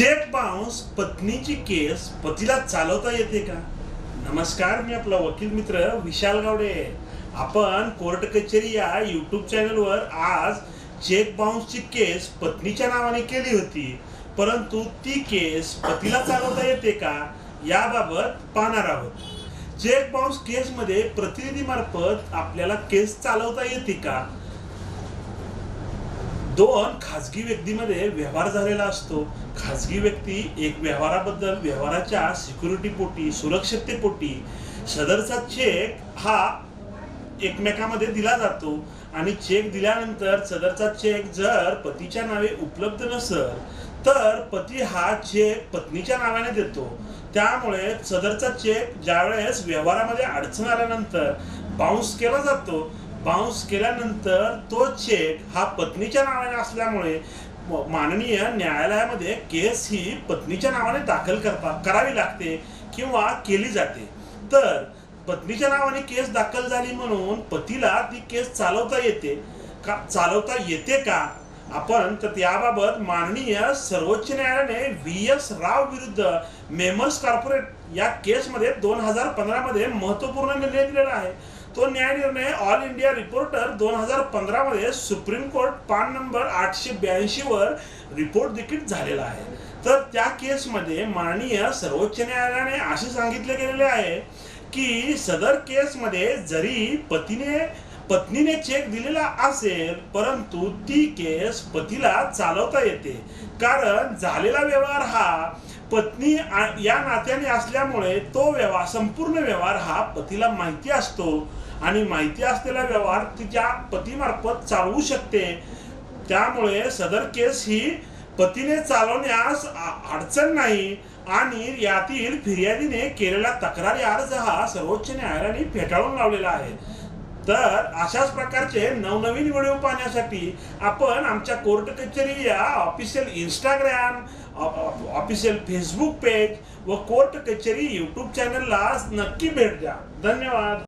Check bounce पत्नीची केस पतीला चालवता येते का? नमस्कार मी आपला वकील मित्र विशाल गावडे. आपण कोर्ट कचेरी या युट्यूब चॅनलवर आज चेक बाउन्सची केस पत्नीच्या नावाने केली होती. परंतु ती केस पतीला चालवता येते का? याबाबत पाहणार आहोत. चेक बाउन्स केसमध्ये प्रतिनिधीमार्फत आपल्याला केस चालवता येते का? दोन खाजगी व्यक्तीमध्ये व्यवहार झालेला असतो. खाजगी व्यक्ती एक व्यवहाराबद्दल व्यवहाराच्या सिक्युरिटी पोटी सुरक्षिततेपोटी सदरचा चेक हा एकमेकामध्ये दिला जातो आणि चेक दिल्यानंतर सदरचा चेक जर पतीच्या नावे उपलब्ध नसेल तर पती हा चेक पत्नीच्या नावाने देतो. त्यामुळे सदरचा चेक ज्यावेळेस व्यवहारामध्ये अडचण आल्यानंतर बाउन्स केला जातो. बाउन्स केल्यानंतर तो चेक हा पत्नीच्या नावाने असल्यामुळे माननीय न्यायालयामध्ये केस ही पत्नीच्या नावाने दाखल करता करावी लागते किंवा केली जाते. तर पत्नीच्या नावाने केस दाखल झाली म्हणून पतीला ती केस चालवता येते का चालवता येते का? आपण तर याबाबत माननीय सर्वोच्च न्यायालयाने व्ही एस राव विरुद्ध मेमर्स कॉर्पोरेट या केसमध्ये दोन हजार पंधरा मध्ये महत्त्वपूर्ण निर्णय दिलेला आहे. तो न्याय निर्णय ऑल इंडिया रिपोर्टर दोन हजार पंधरा मध्ये सुप्रीम कोर्ट पान नंबर आठशे ब्याऐंशी वर रिपोर्ट देखील झालेला आहे. तर त्या केसमध्ये माननीय सर्वोच्च न्यायालयाने असे सांगितले गेलेले आहे की सदर केसमध्ये जरी पतीने पत्नीने चेक दिलेला असेल परंतु ती केस पतीला चालवता येते. कारण झालेला व्यवहार हा पत्नी या नात्याने असल्यामुळे तो व्यवहार संपूर्ण व्यवहार हा पतीला माहिती असतो. आणि माहिती असलेला व्यवहार तिच्या पतीमार्फत चालवू शकते. त्यामुळे सदर केस ही पतीने चालवण्यास अडचण नाही. आणि यातील फिर्यादीने केलेला तक्रारी अर्ज हा सर्वोच्च न्यायालयाने फेटाळून लावलेला आहे. तर अशाच प्रकारचे नवनवीन व्हिडिओ पाहण्यासाठी आपण आमच्या कोर्ट कचेरी या official Instagram official Facebook page व कोर्ट कचेरी यूट्यूब चॅनलला नक्की भेट द्या. धन्यवाद.